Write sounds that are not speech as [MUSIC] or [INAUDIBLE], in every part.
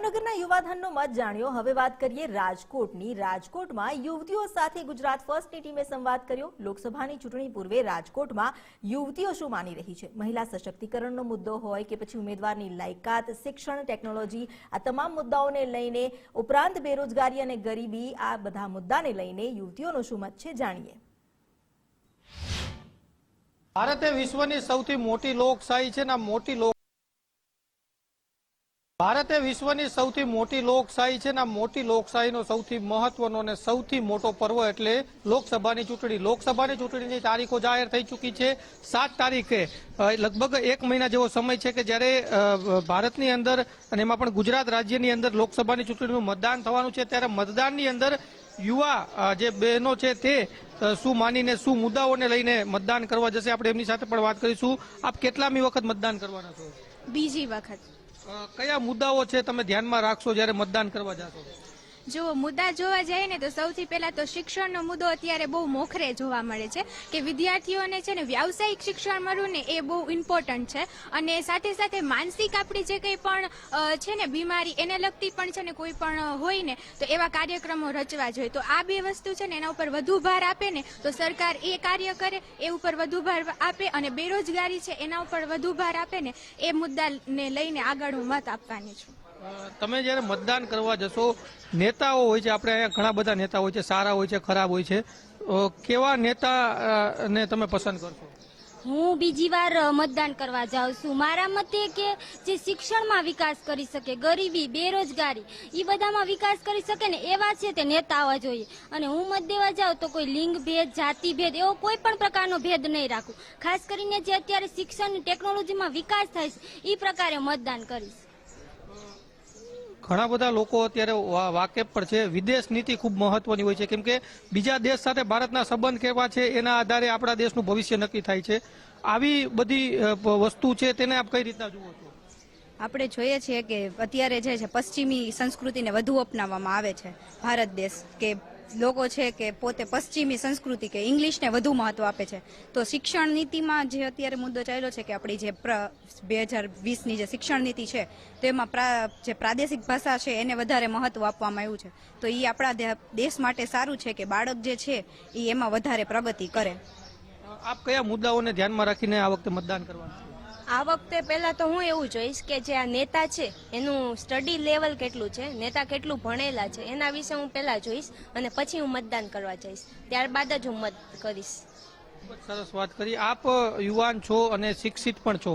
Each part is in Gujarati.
જામનગરના યુવાધનનો મત જાણ્યો. હવે વાત કરીએ રાજકોટની. રાજકોટમાં યુવતીઓ સાથે ગુજરાત ફર્સ્ટની ટીમે સંવાદ કર્યો. લોકસભાની ચૂંટણી પૂર્વે રાજકોટમાં યુવતીઓ શું માની રહી છે? મહિલા સશક્તિકરણનો મુદ્દો હોય કે પછી ઉમેદવારની લાયકાત, શિક્ષણ, ટેકનોલોજી, આ તમામ મુદ્દાઓને લઈને ઉપરાંત બેરોજગારી અને ગરીબી, આ બધા મુદ્દાને લઈને યુવતીઓનો શું મત છે જાણીએ. ભારત વિશ્વની સૌથી મોટી લોકશાહી છે ને મોટી ભારત વિશ્વની સૌથી મોટી લોકશાહી છે ને આ મોટી લોકશાહીનો સૌથી મહત્વનો અને સૌથી મોટો પર્વ એટલે લોકસભાની ચૂંટણી. લોકસભાની ચૂંટણીની તારીખો જાહેર થઈ ચૂકી છે સાત તારીખે. લગભગ એક મહિના જેવો સમય છે કે જ્યારે ભારતની અંદર અને એમાં પણ ગુજરાત રાજ્યની અંદર લોકસભાની ચૂંટણીનું મતદાન થવાનું છે, ત્યારે મતદાનની અંદર યુવા જે બહેનો છે તે શું માનીને શું મુદ્દાઓને લઈને મતદાન કરવા જશે, આપણે એમની સાથે પણ વાત કરીશું. આપ કેટલામી વખત મતદાન કરવાના છો? બીજી વખત. કયા મુદ્દાઓ છે તમે ધ્યાનમાં રાખશો જ્યારે મતદાન કરવા જાશો? જો મુદ્દા જોવા જઈએ ને તો સૌથી પહેલા તો શિક્ષણનો મુદ્દો અત્યારે બહુ મોખરે જોવા મળે છે કે વિદ્યાર્થીઓને છે ને વ્યાવસાયિક શિક્ષણ મળવું ને એ બહુ ઇમ્પોર્ટન્ટ છે. અને સાથે સાથે માનસિક આપણી જે કંઈ પણ છે ને બીમારી એને લગતી પણ છે ને કોઈ પણ હોય ને તો એવા કાર્યક્રમો રચવા જોઈએ. તો આ બે વસ્તુ છે ને એના ઉપર વધુ ભાર આપે ને તો સરકાર એ કાર્ય કરે, એ ઉપર વધુ ભાર આપે અને બેરોજગારી છે એના ઉપર વધુ ભાર આપે ને એ મુદ્દાને લઈને આગળ હું મત આપવાની છું. તમે જ્યારે મતદાન કરવા જશો, નેતાઓ હોય છે, આપણે અહીંયા ઘણા બધા નેતા હોય છે, સારા હોય છે, ખરાબ હોય છે. કેવા નેતા ને તમે પસંદ કરશો? હું બીજી વાર મતદાન કરવા જાઉં છું. મારા મતે કે જે શિક્ષણમાં વિકાસ કરી શકે, ગરીબી, બેરોજગારી એ બધામાં વિકાસ કરી શકે ને, એવા છે તે નેતા આવવા જોઈએ. અને હું મત દેવા જાઉં તો કોઈ લિંગ ભેદ, જાતિ ભેદ, એવો કોઈ પણ પ્રકારનો ભેદ નહીં રાખું. ખાસ કરીને જે અત્યારે શિક્ષણ ટેકનોલોજીમાં વિકાસ થાય છે એ પ્રકારે મતદાન કરીશ. ઘણા બધા લોકો અત્યારે વાકેફ પણ છે. વિદેશ નીતિ ખૂબ મહત્વની હોય છે. કેમ કે બીજા દેશ સાથે ભારતના સંબંધ કેવા છે એના આધારે આપણા દેશનું ભવિષ્ય નક્કી થાય છે. આવી બધી વસ્તુ છે તેને આપ કઈ રીતના જુઓ છો? આપણે જોઈએ છીએ કે અત્યારે જે છે પશ્ચિમી સંસ્કૃતિને વધુ અપનાવવામાં આવે છે. ભારત દેશ કે લોકો છે કે પોતે પશ્ચિમી સંસ્કૃતિ કે ઇંગ્લિશને વધુ મહત્વ આપે છે. તો શિક્ષણ નીતિમાં જે અત્યારે મુદ્દો ચાલ્યો છે કે આપણી જે બે હજાર વીસની જે શિક્ષણ નીતિ છે, તો પ્રા- જે પ્રાદેશિક ભાષા છે એને વધારે મહત્વ આપવામાં આવ્યું છે. તો એ આપણા દેશ માટે સારું છે કે બાળક જે છે એ એમાં વધારે પ્રગતિ કરે. આપ કયા મુદ્દાઓને ધ્યાનમાં રાખીને આ વખતે મતદાન કરવાના? આ વખતે પહેલા તો હું એવું જોઈશ કે જે આ નેતા છે, એનું સ્ટડી લેવલ કેટલું છે, નેતા કેટલું ભણેલા છે, એના વિશે હું પહેલા જોઈશ અને પછી હું મતદાન કરવા જઈશ. ત્યારબાદ જ હું મત કરીશ. સરસ વાત કરી. આપ યુવાન છો અને શિક્ષિત પણ છો.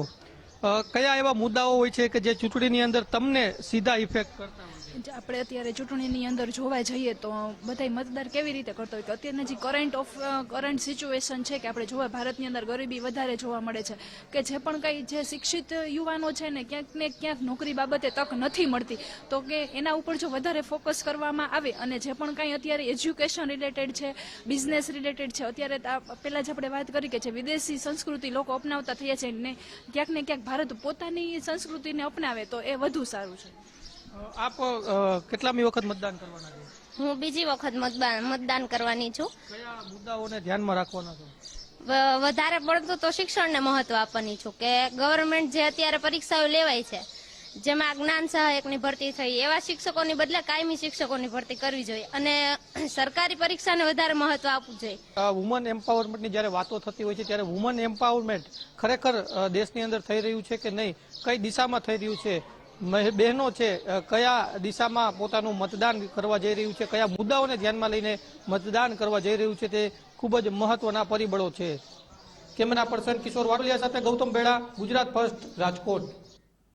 કયા એવા મુદ્દાઓ હોય છે કે જે ચૂંટણીની અંદર તમને સીધા ઇફેક્ટ કરતા હોય? આપણે અત્યારે ચૂંટણીની અંદર જોવા જઈએ તો બધા મતદાર કેવી રીતે કરતો હોય કે અત્યારના જે કરંટ ઓફ કરંટ સિચ્યુએશન છે કે આપણે જોવા ભારતની અંદર ગરીબી વધારે જોવા મળે છે કે જે પણ કંઈ જે શિક્ષિત યુવાનો છે ને ક્યાંક ને ક્યાંક નોકરી બાબતે તક નથી મળતી, તો કે એના ઉપર જો વધારે ફોકસ કરવામાં આવે અને જે પણ કંઈ અત્યારે એજ્યુકેશન રિલેટેડ છે બિઝનેસ રિલેટેડ છે, અત્યારે પહેલા જ આપણે વાત કરી કે જે વિદેશી સંસ્કૃતિ લોકો અપનાવતા થયા છે ને ક્યાંક ને ક્યાંક ભારત પોતાની સંસ્કૃતિને અપનાવે તો એ વધુ સારું છે. આપ કેટલામી વખત મતદાન કરવાના છો? હું બીજી વખત મતદાન મતદાન કરવાની છું. કયા મુદ્દાઓને ધ્યાનમાં રાખવાના છો? વધારે પડતું તો શિક્ષણને મહત્વ આપવાની છું કે ગવર્મેન્ટ જે અત્યારે પરીક્ષાઓ લેવાય છે જેમાં જ્ઞાન સહાયકની ભરતી થઈ એવા શિક્ષકોની બદલે કાયમી શિક્ષકોની ભરતી કરવી જોઈએ અને [CLEARS THROAT] સરકારી પરીક્ષાને વધારે મહત્વ આપવું જોઈએ. વુમન એમ્પાવરમેન્ટની જ્યારે વાતો થતી હોય છે ત્યારે વુમન એમ્પાવરમેન્ટ ખરેખર દેશની અંદર થઈ રહ્યું છે કે નહીં? કઈ દિશામાં થઈ રહ્યું છે? બહેનો છે કયા દિશામાં પોતાનું મતદાન કરવા જઈ રહ્યું છે, કયા મુદ્દાઓને ધ્યાનમાં લઈને મતદાન કરવા જઈ રહ્યું છે તે ખૂબ જ મહત્વના પરિબળો છે. કેમેરા પર્સન કિશોર વાટલિયા સાથે ગૌતમ બેડા ગુજરાત ફર્સ્ટ, રાજકોટ.